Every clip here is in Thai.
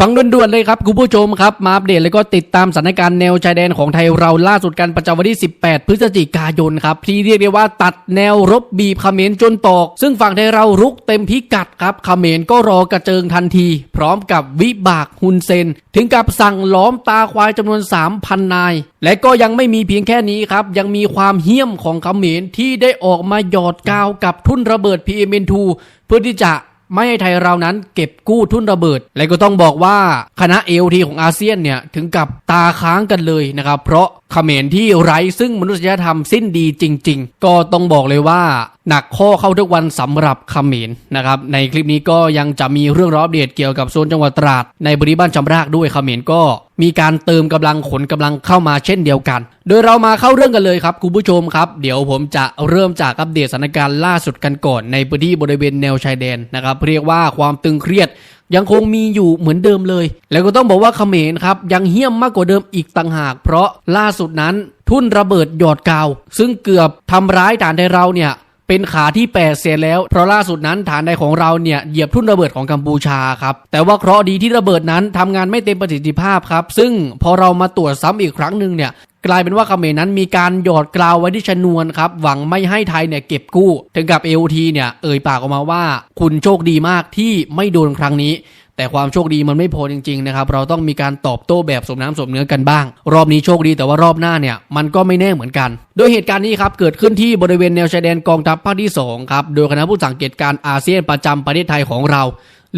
ฟังด่วนๆเลยครับคุณผู้ชมครับมาอัปเดตแล้วก็ติดตามสถานการณ์แนวชายแดนของไทยเราล่าสุดกันประจำวันที่ 18 พฤศจิกายนครับที่เรียกได้ว่าตัดแนวรบบีบเขมรจนตอก ซึ่งฝั่งไทยเรารุกเต็มพิกัดครับเขมรก็รอกระเจิงทันที พร้อมกับวิบากฮุนเซน ถึงกับสั่งล้อมตาควายจำนวน 3,000 นาย และก็ยังไม่มีเพียงแค่นี้ครับยังมีความเหี้ยมของเขมรที่ได้ออกมาหยอดกาวกับทุ่นระเบิด PM2 เพื่อที่จะ ไม่ให้ไทยเรานั้นเก็บกู้ทุนระเบิด และก็ต้องบอกว่าคณะเอลทีของอาเซียนเนี่ยถึงกับตาค้างกันเลยนะครับ เพราะเขมรที่ไร้ซึ่งมนุษยธรรมสิ้นดีจริง ๆ ก็ต้องบอกเลยว่า หนักข้อเข้าทุกวันสำหรับขมรนะครับในคลิปนี้ก็ยังจะมีเรื่องรอัปเดตเกี่ยวกับโซนจังหวัดตราดในบริบ้านจำรากด้วยขมรก็มีการเติมกำลังขนกำลังเข้ามาเช่นเดียวกัน โดยเรามาเข้าเรื่องกันเลยครับคุณผู้ชมครับ เดี๋ยวผมจะเริ่มจากอัปเดตสถานการณ์ล่าสุดกันก่อนในพื้นที่บริเวณแนวชายแดนนะครับเรียกว่าความตึงเครียดยังคงมีอยู่เหมือนเดิมเลย แล้วก็ต้องบอกว่าเขมรครับยังเหี้ยมมากกว่าเดิมอีกต่างหาก เพราะล่าสุดนั้นทุ่นระเบิดหยอดกาว ซึ่งเกือบทำร้ายฐานไทยเราเนี่ย เป็นขาที่แปดเสียแล้ว เพราะล่าสุดนั้นฐานใดของเราเนี่ยเหยียบทุ่นระเบิดของกัมพูชาครับ แต่ว่าเคราะห์ดีที่ระเบิดนั้นทำงานไม่เต็มประสิทธิภาพครับ ซึ่งพอเรามาตรวจซ้ำอีกครั้งหนึ่งเนี่ยกลายเป็นว่าเขมรนั้นมีการหยอดกราวไว้ที่ชนวนครับ หวังไม่ให้ไทยเนี่ยเก็บกู้ ถึงกับ AOT เนี่ยเอ่ยปากออกมาว่า คุณโชคดีมากที่ไม่โดนครั้งนี้ แต่ความโชคดีมันไม่พอจริงๆนะครับเราต้องมีการตอบโต้แบบสมน้ำสมเนื้อกันบ้าง รอบนี้โชคดีแต่ว่ารอบหน้าเนี่ยมันก็ไม่แน่เหมือนกัน โดยเหตุการณ์นี้ครับเกิดขึ้นที่บริเวณแนวชายแดนกองทัพภาคที่2ครับโดยคณะผู้สังเกตการอาเซียนประจำประเทศไทยของเรา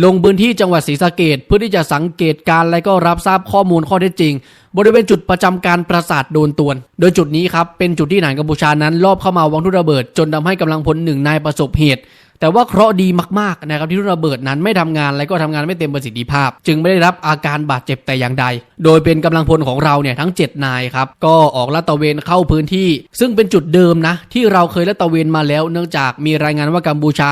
ลงพื้นที่จังหวัดศรีสะเกดเพื่อที่จะสังเกตการณ์และก็รับทราบข้อมูลข้อเท็จจริง บริเวณจุดประจำการปราสาทโดนตวน โดยจุดนี้ครับเป็นจุดที่ทหารกัมพูชานั้นลอบเข้ามาวางทุ่ระเบิด จนทำให้กำลังพลหนึ่งนายประสบเหตุ แต่ว่าเคราะห์ดีมากๆนะครับที่ทุ่นระเบิดนั้นไม่ทำงานและก็ทำงานไม่เต็มประสิทธิภาพ จึงไม่ได้รับอาการบาดเจ็บแต่อย่างใด โดยเป็นกำลังพลของเราเนี่ยทั้ง 7 นายครับก็ออกลาดตระเวนเข้าพื้นที่ ซึ่งเป็นจุดเดิมนะที่เราเคยลาดตระเวนมาแล้ว เนื่องจากมีรายงานว่ากัมพูชา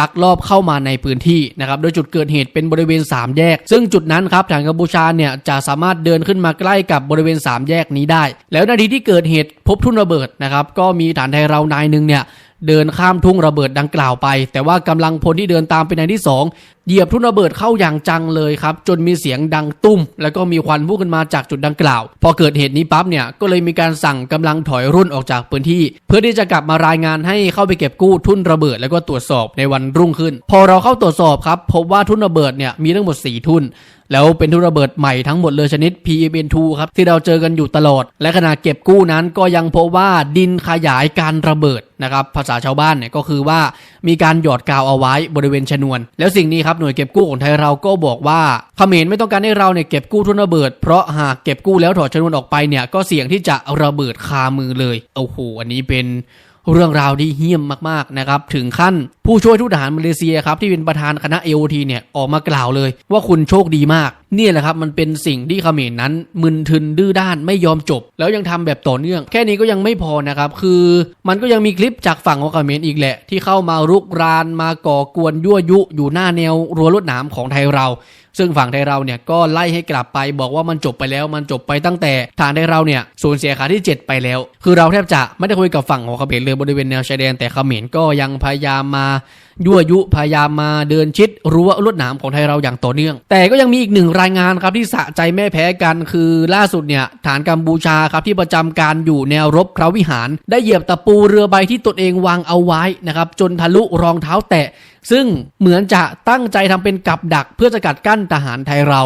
ลักลอบเข้ามาในพื้นที่นะครับโดยจุดเกิดเหตุเป็นบริเวณ 3 แยก ซึ่งจุดนั้นครับทางกัมพูชาเนี่ยจะสามารถเดินขึ้นมาใกล้กับบริเวณ 3 แยกนี้ได้ แล้วนาทีที่เกิดเหตุพบทุ่นระเบิดนะครับก็มีฐานไทยเรานายหนึ่งเนี่ย เดินข้ามทุ่งระเบิดดังกล่าวไป แต่ว่ากำลังพลที่เดินตามไปในที่2 เหยียบทุ่นระเบิดเข้าอย่างจังเลยครับ จนมีเสียงดังตุ้ม แล้วก็มีควันพุ่งขึ้นมาจากจุดดังกล่าว พอเกิดเหตุนี้ปั๊บเนี่ยก็เลยมีการสั่งกำลังถอยรุ่นออกจากพื้นที่ เพื่อที่จะกลับมารายงานให้เข้าไปเก็บกู้ทุ่นระเบิด แล้วก็ตรวจสอบในวันรุ่งขึ้น พอเราเข้าตรวจสอบครับพบว่าทุ่นระเบิดเนี่ยมีทั้งหมด 4 ทุ่นแล้วเป็นทุ่นระเบิดใหม่ทั้งหมดเลยชนิด PMN2 ครับที่เราเจอกันอยู่ตลอด และขณะเก็บกู้นั้นก็ยังพบว่าดินขยายการระเบิดนะครับภาษาชาวบ้านเนี่ยก็คือว่ามีการหยอดกาวเอาไว้บริเวณชนวน แล้วสิ่งนี้ครับหน่วยเก็บกู้ของไทยเราก็บอกว่าเขมรไม่ต้องการให้เราเนี่ยเก็บกู้ทุ่นระเบิด เพราะหากเก็บกู้แล้วถอดชนวนออกไปเนี่ยก็เสี่ยงที่จะระเบิดคามือเลยโอ้โหอันนี้เป็นเรื่องราวที่เหี้ยมมากๆนะครับ ถึงขั้น ผู้ช่วยทูตทหารมาเลเซียครับที่เป็นประธานคณะ AOT เนี่ยออกมากล่าวเลย ว่าคุณโชคดีมากเนี่ยแหละครับมันเป็นสิ่งที่เขมรนั้นมึนทึนดื้อด้านไม่ยอมจบ แล้วยังทำแบบต่อเนื่อง แค่นี้ก็ยังไม่พอนะครับคือมันก็ยังมีคลิปจากฝั่งของเขมรอีกแหละ ที่เข้ามารุกรานมาก่อกวนยั่วยุอยู่หน้าแนวรั้วลวดหนามของไทยเรา ซึ่งฝั่งไทยเราเนี่ยก็ไล่ให้กลับไปบอกว่ามันจบไปแล้ว มันจบไปตั้งแต่ฐานไทยเราเนี่ยสูญเสียขาที่ 7 ไปแล้ว คือเราแทบจะไม่ได้คุยกับฝั่งของเขมรเลยบริเวณแนวชายแดนแต่เขมรก็ยังพยายามมายั่วยุพยายามมาเดินชิดรั้วลวดหนามของไทยเราอย่างต่อเนื่อง แต่ก็ยังมีอีกหนึ่งรายงานครับที่สะใจไม่แพ้กันคือล่าสุดเนี่ยฐานกัมพูชาครับที่ประจำการอยู่แนวรบคราววิหาร ได้เหยียบตะปูเรือใบที่ตนเองวางเอาไว้นะครับจนทะลุรองเท้าแตะ ซึ่งเหมือนจะตั้งใจทำเป็นกับดัก เพื่อสกัดกั้นทหารไทยเรา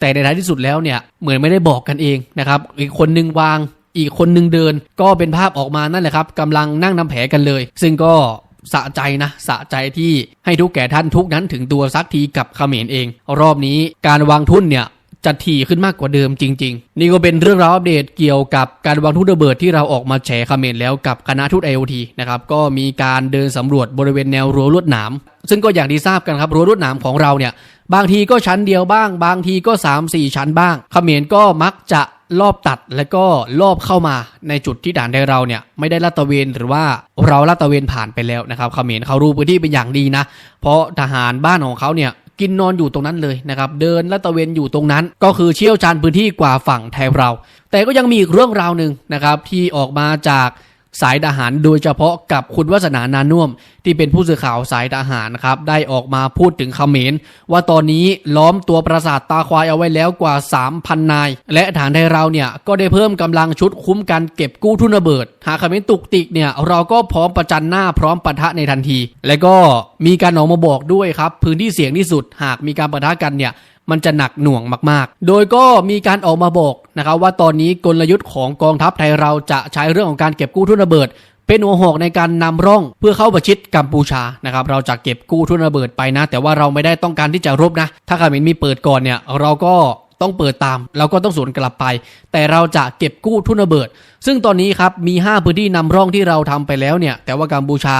แต่ในท้ายที่สุดแล้วเนี่ยเหมือนไม่ได้บอกกันเองนะครับอีกคนนึงวางอีกคนนึงเดินก็เป็นภาพออกมานั่นแหละครับกำลังนั่งทำแผลกันเลย ซึ่งก็ สะใจนะ สะใจที่ให้ทุกแก่ท่านทุกนั้นถึงตัวสักทีกับเขมรเอง รอบนี้การวางทุนเนี่ยจะถี่ขึ้นมากกว่าเดิมจริง ๆ นี่ก็เป็นเรื่องราวอัปเดตเกี่ยวกับการวางทุนระเบิดที่เราออกมาแฉเขมรแล้วกับคณะทูต IoT นะครับก็มีการเดินสำรวจบริเวณแนวรั้วลวดหนาม ซึ่งก็อย่างที่ทราบกันครับรั้วลวดหนามของเราเนี่ยบางทีก็ชั้นเดียวบ้าง บางทีก็ 3 4 ชั้นบ้างเขมรก็มักจะ รอบตัดและก็รอบเข้ามาในจุดที่ด่านได้เราเนี่ยไม่ได้ลาดตระเวนหรือว่าเราลาดตระเวนผ่านไปแล้วนะครับเขมรเขารู้พื้นที่เป็นอย่างดีนะ เพราะทหารบ้านของเขาเนี่ยกินนอนอยู่ตรงนั้นเลยนะครับเดินลาดตระเวนอยู่ตรงนั้น ก็คือเชี่ยวชาญพื้นที่กว่าฝั่งไทยเรา แต่ก็ยังมีอีกเรื่องราวหนึ่งนะครับที่ออกมาจาก สายทหารโดยเฉพาะกับคุณวัฒนานานุ่ม ที่เป็นผู้สื่อข่าวสายทหารนะครับ ได้ออกมาพูดถึงเขมร ว่าตอนนี้ล้อมตัวปราสาทตาควายเอาไว้แล้วกว่า 3,000 นาย และฐานไทยเราเนี่ย ก็ได้เพิ่มกำลังชุดคุ้มกันเก็บกู้ทุนระเบิด หากเขมรตุกติกเนี่ย เราก็พร้อมประจันหน้าพร้อมปะทะในทันที และก็มีการออกมาบอกด้วยครับ พื้นที่เสี่ยงที่สุดหากมีการปะทะกันเนี่ย มันจะหนักหน่วงมากๆ โดยก็มีการออกมาบอกนะครับว่าตอนนี้กลยุทธ์ของกองทัพไทยเราจะใช้เรื่องของการเก็บกู้ทุนระเบิด เป็นหัวหอกในการนำร่องเพื่อเข้าประชิดกัมพูชานะครับเราจะเก็บกู้ทุนระเบิดไปนะ แต่ว่าเราไม่ได้ต้องการที่จะรบนะ ถ้าเขมรมีเปิดก่อนเนี่ยเราก็ต้องเปิดตามเราก็ต้องสวนกลับไป แต่เราจะเก็บกู้ทุนระเบิด ซึ่งตอนนี้ครับมี 5 พื้นที่นำร่องที่เราทำไปแล้วเนี่ย แต่ว่ากัมพูชา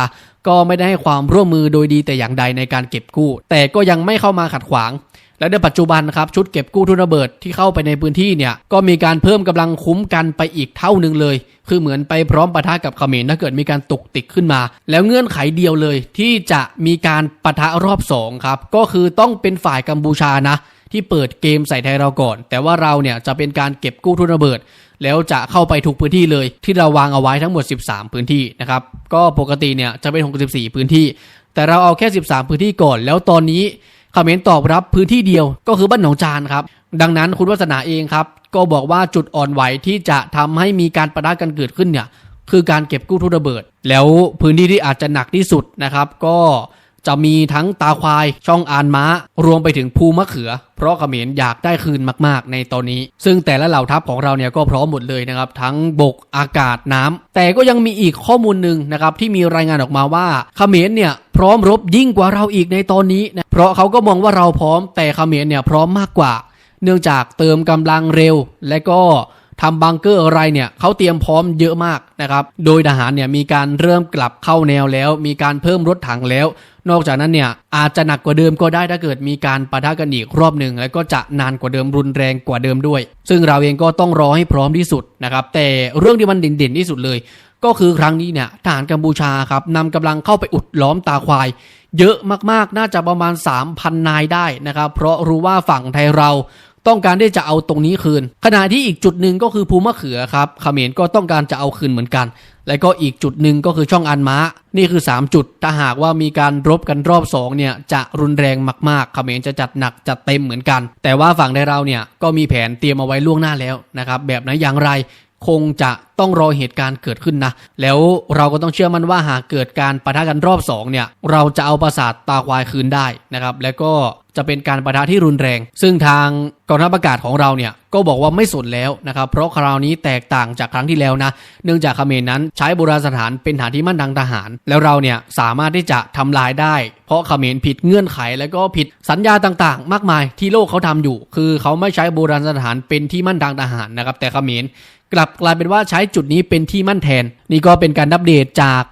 ก็ไม่ได้ให้ความร่วมมือโดยดีแต่อย่างใดในการเก็บกู้ แต่ก็ยังไม่เข้ามาขัดขวาง และในปัจจุบันครับชุดเก็บกู้ทุนระเบิดที่เข้าไปในพื้นที่เนี่ยก็มีการเพิ่มกำลังคุ้มกันไปอีกเท่าหนึ่งเลย คือเหมือนไปพร้อมปะทะกับเขมรถ้าเกิดมีการตกติกขึ้นมา แล้วเงื่อนไขเดียวเลยที่จะมีการปะทะรอบสองครับก็คือต้องเป็นฝ่ายกัมพูชานะที่เปิดเกมใส่ไทยเราก่อน แต่ว่าเราเนี่ยจะเป็นการเก็บกู้ทุนระเบิด แล้วจะเข้าไปทุกพื้นที่เลย ที่เราวางเอาไว้ทั้งหมด 13 พื้นที่นะครับก็ปกติเนี่ยจะเป็น 64 พื้นที่ แต่เราเอาแค่ 13 พื้นที่ก่อน แล้วตอนนี้ เขมรตอบรับพื้นที่เดียวก็คือบ้านหนองจานครับ ดังนั้นคุณวัฒนาเองครับ ก็บอกว่าจุดอ่อนไหวที่จะทำให้มีการประทะกันเกิดขึ้นเนี่ยคือการเก็บกู้ทุนระเบิด แล้วพื้นที่ที่อาจจะหนักที่สุดนะครับ ก็จะมีทั้งตาควายช่องอานม้า รวมไปถึงภูมะเขือ เพราะเขมรอยากได้คืนมาก ๆ ในตอนนี้ ซึ่งแต่ละเหล่าทัพของเราเนี่ยก็พร้อมหมดเลยนะครับ ทั้งบกอากาศน้ำแต่ก็ยังมีอีกข้อมูลหนึ่งนะครับที่มีรายงานออกมาว่าเขมรเนี่ยพร้อมรบยิ่งกว่าเราอีกในตอนนี้นะ ราะเขาก็มองว่าเราพร้อมแต่เขมรเนี่ยพร้อมมากกว่า เนื่องจากเติมกำลังเร็ว และก็ทำบังเกอร์อะไรเนี่ยเขาเตรียมพร้อมเยอะมากนะครับ โดยทหารเนี่ยมีการเริ่มกลับเข้าแนวแล้ว มีการเพิ่มรถถังแล้ว นอกจากนั้นเนี่ยอาจจะหนักกว่าเดิมก็ได้ถ้าเกิดมีการปะทะกันอีกรอบหนึ่งแล้วก็จะนานกว่าเดิมรุนแรงกว่าเดิมด้วย ซึ่งเราเองก็ต้องรอให้พร้อมที่สุดนะครับแต่เรื่องที่มันเด่นๆที่สุดเลย ก็คือครั้งนี้เนี่ยทหารกัมพูชาครับนำกำลังเข้าไปอุดล้อมตาควาย เยอะมากๆน่าจะประมาณ 3,000 นายได้นะครับเพราะรู้ว่าฝั่งไทยเรา ต้องการที่จะเอาตรงนี้คืน ขณะที่อีกจุดหนึ่งก็คือภูมะเขือครับเขมรก็ต้องการจะเอาคืนเหมือนกัน และก็อีกจุดหนึ่งก็คือช่องอันม้านี่คือ 3 จุดถ้าหากว่ามีการรบกันรอบ2เนี่ยจะรุนแรงมากๆเขมรจะจัดหนักจัดเต็มเหมือนกัน แต่ว่าฝั่งไทยเราเนี่ยก็มีแผนเตรียมเอาไว้ล่วงหน้าแล้วนะครับแบบไหนอย่างไร คงจะต้องรอเหตุการณ์เกิดขึ้นนะ แล้วเราก็ต้องเชื่อมั่นว่าหากเกิดการปะทะกันรอบ2เนี่ย เราจะเอาปราสาทตาควายคืนได้นะครับ แล้วก็จะเป็นการปะทะที่รุนแรง ซึ่งทางกองทัพอากาศของเราเนี่ยก็บอกว่าไม่สนแล้วนะครับ เพราะคราวนี้แตกต่างจากครั้งที่แล้วนะ เนื่องจากเขมรนั้นใช้โบราณสถานเป็นฐานที่มั่นทางทหาร แล้วเราเนี่ยสามารถที่จะทำลายได้ เพราะเขมรผิดเงื่อนไข แล้วก็ผิดสัญญาต่างๆ มากมายที่โลกเขาทำอยู่ คือเขาไม่ใช้โบราณสถานเป็นที่มั่นทางทหารนะครับ แต่เขมร กลับกลายเป็นว่าใช้จุดนี้เป็นที่มั่นแทน นี่ก็เป็นการอัปเดตจาก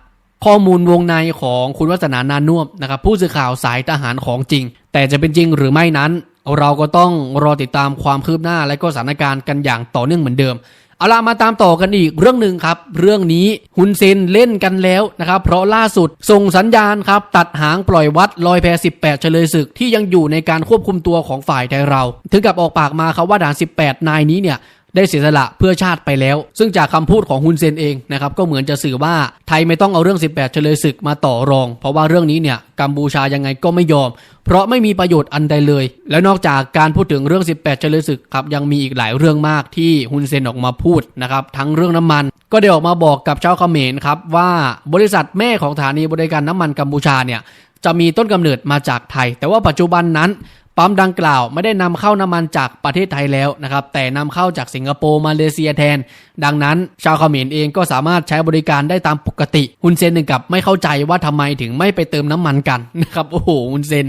ข้อมูลวงในของคุณวัฒนานานุ่มนะครับผู้สื่อข่าวสายทหารของจริง แต่จะเป็นจริงหรือไม่นั้น เราก็ต้องรอติดตามความคืบหน้าและก็สถานการณ์กันอย่างต่อเนื่องเหมือนเดิมเอาล่ะมาตามต่อกันอีกเรื่องหนึ่งครับ เรื่องนี้ฮุนเซนเล่นกันแล้วนะครับ เพราะล่าสุดส่งสัญญาณครับ ตัดหางปล่อยวัดลอยแพ18 เฉลยศึกที่ยังอยู่ในการควบคุมตัวของฝ่ายไทยเรา ถึงกับออกปากมาครับว่าด่าน 18 นายนี้เนี่ย ได้เสียสละเพื่อชาติไปแล้ว ซึ่งจากคำพูดของฮุนเซนเองนะครับก็เหมือนจะสื่อว่าไทยไม่ต้องเอาเรื่อง 18 เฉลยศึกมาต่อรอง เพราะว่าเรื่องนี้เนี่ยกัมพูชายังไงก็ไม่ยอม เพราะไม่มีประโยชน์อันใดเลย แล้วนอกจากการพูดถึงเรื่อง 18 เฉลยศึกครับยังมีอีกหลายเรื่องมากที่ฮุนเซนออกมาพูดนะครับทั้งเรื่องน้ำมัน ก็ได้ออกมาบอกกับชาวเขมรครับว่าบริษัทแม่ของสถานีบริการน้ำมันกัมพูชาเนี่ยจะมีต้นกำเนิดมาจากไทย แต่ว่าปัจจุบันนั้น ปั๊มดังกล่าวไม่ได้นำเข้าน้ำมันจากประเทศไทยแล้วนะครับ แต่นำเข้าจากสิงคโปร์มาเลเซียแทน ดังนั้นชาวเขมรเองก็สามารถใช้บริการได้ตามปกติฮุนเซนหนึ่งกับไม่เข้าใจว่าทำไมถึงไม่ไปเติมน้ำมันกันนะครับโอ้โหฮุนเซน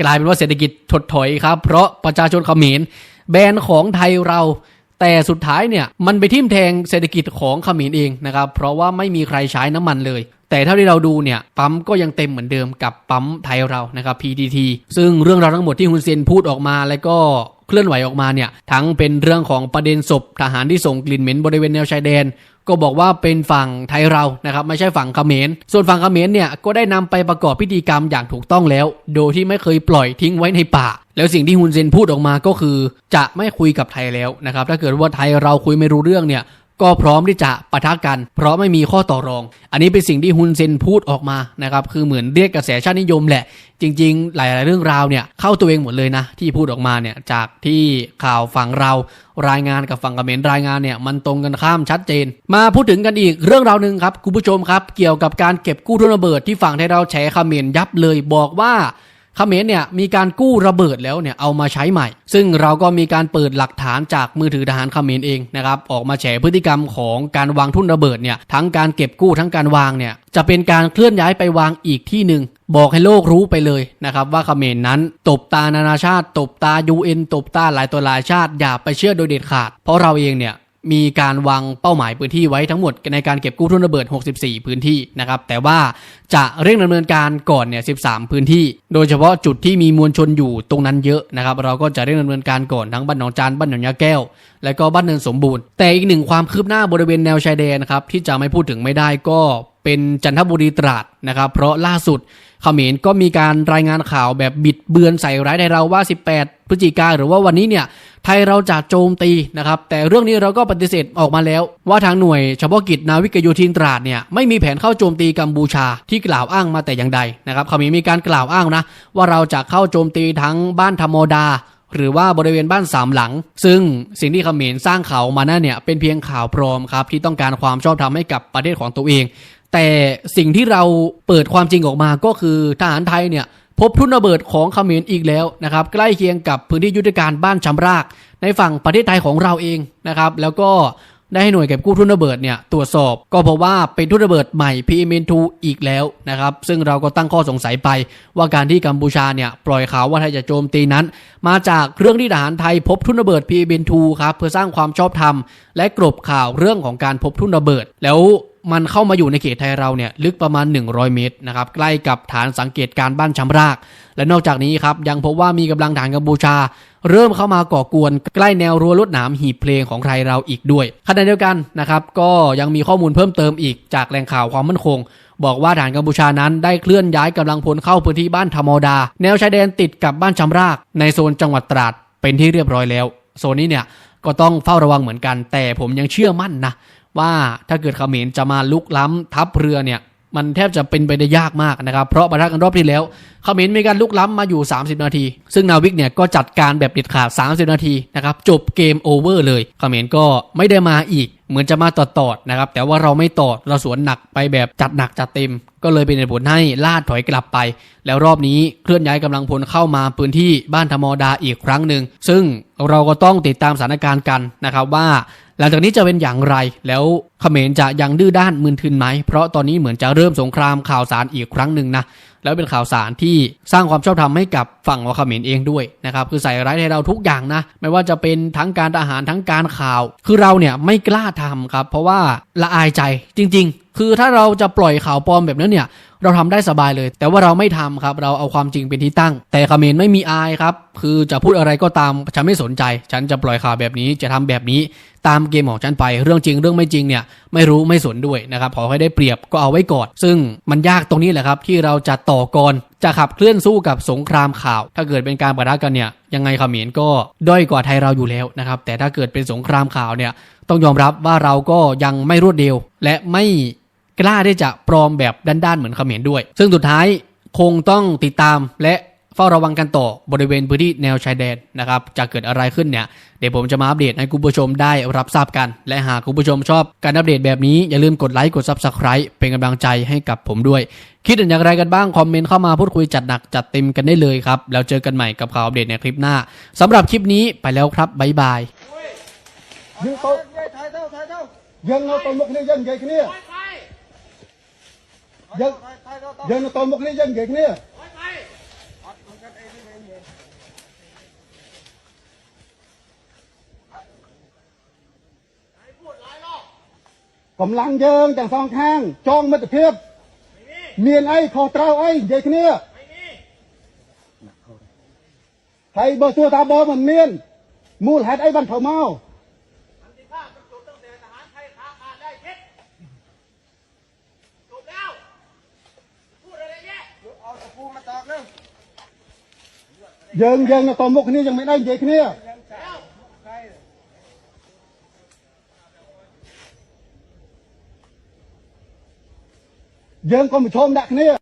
กลายเป็นว่าเศรษฐกิจถดถอยครับ เพราะประชาชนเขมรแบรนด์ของไทยเราแต่สุดท้ายเนี่ยมันไปทิ่มแทงเศรษฐกิจของเขมรเองนะครับ เพราะว่าไม่มีใครใช้น้ำมันเลย แต่เท่าที่เราดูเนี่ยปั๊มก็ยังเต็มเหมือนเดิมกับปั๊มไทยเรานะครับ PTT ซึ่งเรื่องราวทั้งหมดที่ฮุนเซนพูดออกมาแล้วก็เคลื่อนไหวออกมาเนี่ยทั้งเป็นเรื่องของประเด็นศพทหารที่ส่งกลิ่นเหม็นบริเวณแนวชายแดน ก็บอกว่าเป็นฝั่งไทยเรานะครับไม่ใช่ฝั่งเขมร ส่วนฝั่งเขมรเนี่ยก็ได้นำไปประกอบพิธีกรรมอย่างถูกต้องแล้ว โดยที่ไม่เคยปล่อยทิ้งไว้ในป่า แล้วสิ่งที่ฮุนเซนพูดออกมาก็คือ จะไม่คุยกับไทยแล้วนะครับถ้าเกิดว่าไทยเราคุยไม่รู้เรื่องเนี่ย ก็พร้อมที่จะปะทะกัน เพราะไม่มีข้อต่อรอง อันนี้เป็นสิ่งที่ฮุนเซนพูดออกมานะครับคือเหมือนเรียกกระแสชาตินิยมแหละ จริง ๆ หลาย ๆ เรื่องราวเนี่ยเข้าตัวเองหมดเลยนะ ที่พูดออกมาเนี่ยจากที่ข่าวฝั่งเรารายงานกับฝั่งเขมรรายงานเนี่ยมันตรงกันข้ามชัดเจน มาพูดถึงกันอีกเรื่องราวหนึ่งครับคุณผู้ชมครับ เกี่ยวกับการเก็บกู้ทุนระเบิดที่ฝั่งไทยเราแฉเมรยับเลยบอกว่า เขมรเนี่ยมีการกู้ระเบิดแล้วเนี่ยเอามาใช้ใหม่ ซึ่งเราก็มีการเปิดหลักฐานจากมือถือทหารเขมรเองนะครับออกมาแฉพฤติกรรมของการวางทุ่นระเบิดเนี่ยทั้งการเก็บกู้ทั้งการวางเนี่ยจะเป็นการเคลื่อนย้ายไปวางอีกที่หนึ่งบอกให้โลกรู้ไปเลยนะครับว่าเขมรนั้นตบตานานาชาติ ตบตา UN ตบตาหลายตัวหลายชาติอย่าไปเชื่อโดยเด็ดขาด เพราะเราเองเนี่ย มีการวางเป้าหมายพื้นที่ไว้ทั้งหมดในการเก็บกู้ทุนระเบิด 64 พื้นที่นะครับแต่ว่าจะเร่งดำเนินการก่อนเนี่ย 13 พื้นที่ โดยเฉพาะจุดที่มีมวลชนอยู่ตรงนั้นเยอะนะครับเราก็จะเร่งดำเนินการก่อนทั้งบ้านหนองจานบ้านหนองยาแก้ว และก็บ้านเนินสมบูรณ์ แต่อีกหนึ่งความคืบหน้าบริเวณแนวชายแดนนะครับที่จะไม่พูดถึงไม่ได้ก็เป็นจันทบุรีตราดนะครับเพราะล่าสุด เขมรก็มีการรายงานข่าวแบบบิดเบือนใส่ร้ายไทยเราว่า 18 พฤศจิกาหรือว่าวันนี้เนี่ยไทยเราจะโจมตีนะครับ แต่เรื่องนี้เราก็ปฏิเสธออกมาแล้ว ว่าทางหน่วยเฉพาะกิจนาวิกโยธินตราดเนี่ยไม่มีแผนเข้าโจมตีกัมพูชาที่กล่าวอ้างมาแต่อย่างใดนะครับเขมรมีการกล่าวอ้างนะ ว่าเราจะเข้าโจมตีทั้งบ้านธรรมดาหรือว่าบริเวณบ้านสามหลัง ซึ่งสิ่งที่เขมรสร้างข่าวมานั่นเนี่ยเป็นเพียงข่าวปลอมครับที่ต้องการความชอบธรรมให้กับประเทศของตัวเอง แต่สิ่งที่เราเปิดความจริงออกมาก็คือทหารไทยเนี่ยพบทุ่นระเบิดของเขมรอีกแล้วนะครับ ใกล้เคียงกับพื้นที่ยุทธการบ้านชำราก ในฝั่งประเทศไทยของเราเองนะครับ แล้วก็ได้ให้หน่วยเก็บกู้ทุ่นระเบิดเนี่ยตรวจสอบ ก็พบว่าเป็นทุ่นระเบิดใหม่ PM2 อีกแล้วนะครับ ซึ่งเราก็ตั้งข้อสงสัยไปว่าการที่กัมพูชาเนี่ยปล่อยข่าวว่าไทยจะโจมตีนั้น มาจากเรื่องที่ทหารไทยพบทุ่นระเบิด PM2 ครับเพื่อสร้างความชอบธรรม และกลบข่าวเรื่องของการพบทุ่นระเบิด แล้ว มันเข้ามาอยู่ในเขตไทยเราเนี่ยลึกประมาณ 100 เมตรนะครับใกล้กับฐานสังเกตการณ์บ้านชำราก และนอกจากนี้ครับยังพบว่ามีกำลังฐานกัมพูชา เริ่มเข้ามาก่อกวนใกล้แนวรั้วลวดหนามหีบเพลงของไทยเราอีกด้วยขณะเดียวกันนะครับก็ยังมีข้อมูลเพิ่มเติมอีกจากแหล่งข่าวความมั่นคง บอกว่าฐานกัมพูชานั้นได้เคลื่อนย้ายกำลังพลเข้าพื้นที่บ้านธรรมดา แนวชายแดนติดกับบ้านชำราก ในโซนจังหวัดตราดเป็นที่เรียบร้อยแล้ว โซนนี้เนี่ยก็ต้องเฝ้าระวังเหมือนกัน แต่ผมยังเชื่อมั่นนะ ว่าถ้าเกิดเขมรจะมาลุกล้ำทัพเรือเนี่ยมันแทบจะเป็นไปได้ยากมากนะครับ เพราะประทะกันรอบที่แล้วเขมรมีการลุกล้ำมาอยู่ 30 นาที ซึ่งนาวิกเนี่ยก็จัดการแบบเด็ดขาด 30 นาทีนะครับ จบเกมโอเวอร์เลยเขมรก็ไม่ได้มาอีก เหมือนจะมาตอดตอดนะครับ แต่ว่าเราไม่ตอดเราสวนหนักไปแบบจัดหนักจัดเต็ม ก็เลยเป็นเหตุผลให้ลาดถอยกลับไป แล้วรอบนี้เคลื่อนย้ายกำลังพลเข้ามาพื้นที่บ้านธรรมดาอีกครั้งหนึ่งซึ่งเราก็ต้องติดตามสถานการณ์กันนะครับว่า หลังจากนี้จะเป็นอย่างไร แล้วเขมรจะยังดื้อด้านมึนทึนไหมเพราะตอนนี้เหมือนจะเริ่มสงครามข่าวสารอีกครั้งหนึ่งนะ แล้วเป็นข่าวสารที่สร้างความชอบธรรมให้กับฝั่งวคาเมนเองด้วยนะครับคือใส่ร้ายให้เราทุกอย่างนะ ไม่ว่าจะเป็นทั้งการทหารทั้งการข่าว คือเราเนี่ยไม่กล้าทำครับ เพราะว่าละอายใจจริง ๆ คือถ้าเราจะปล่อยข่าวปลอมแบบนั้นเนี่ย เราทำได้สบายเลย แต่ว่าเราไม่ทำครับ เราเอาความจริงเป็นที่ตั้ง แต่เขมรไม่มีอายครับ คือจะพูดอะไรก็ตามฉันไม่สนใจ ฉันจะปล่อยข่าวแบบนี้จะทำแบบนี้ตามเกมของฉันไปเรื่องจริงเรื่องไม่จริงเนี่ยไม่รู้ไม่สนด้วยนะครับขอให้ได้เปรียบก็เอาไว้ก่อน ซึ่งมันยากตรงนี้แหละครับ ที่เราจะต่อกรจะขับเคลื่อนสู้กับสงครามข่าว ถ้าเกิดเป็นการปะทะกันเนี่ยยังไงเขมรก็ด้อยกว่าไทยเราอยู่แล้วนะครับแต่ถ้าเกิดเป็นสงครามข่าวเนี่ยต้องยอมรับว่าเราก็ยังไม่รวดเร็วและไม่ กล้าที่จะปลอมแบบด้านๆเหมือนเขมรด้วย ซึ่งสุดท้ายคงต้องติดตามและเฝ้าระวังกันต่อบริเวณพื้นที่แนวชายแดนนะครับจะเกิดอะไรขึ้นเนี่ยเดี๋ยวผมจะมาอัปเดตให้คุณผู้ชมได้รับทราบกัน และหากคุณผู้ชมชอบการอัปเดตแบบนี้ อย่าลืมกดไลค์กดซับสไคร b ์เป็นกำลังใจให้กับผมด้วย คิดเห็นอย่างไรกันบ้าง คอมเมนต์เข้ามาพูดคุยจัดหนักจัดเต็มกันได้เลยครับ แล้วเจอกันใหม่กับข่าวอัปเดตในคลิปหน้าสำหรับคลิปนี้ไปแล้วครับบ๊ายบายยิงเอาตรกนี่ยังใหญ่ขึ้นเนี่ย យើងថៃថៃទៅទៅយើងនៅទៅមុខគ្នាយើងនិយាយគ្នាថៃអត់ខ្ញុំកាត់អីនេះវិញនិយាយកម្លាំងយើងទាំងសងខាងចងមិត្តភាពមានអីខុសត្រូវអីនិយាយគ្នាហើយបើសួរថាបើមិនមានមូលហេតុអីបានធ្វើមក យើងយើងតមុខគ្នាយ៉ាងមិនដឹងនិយាយគ្នាយើងក៏ប្រឈមដាក់គ្នា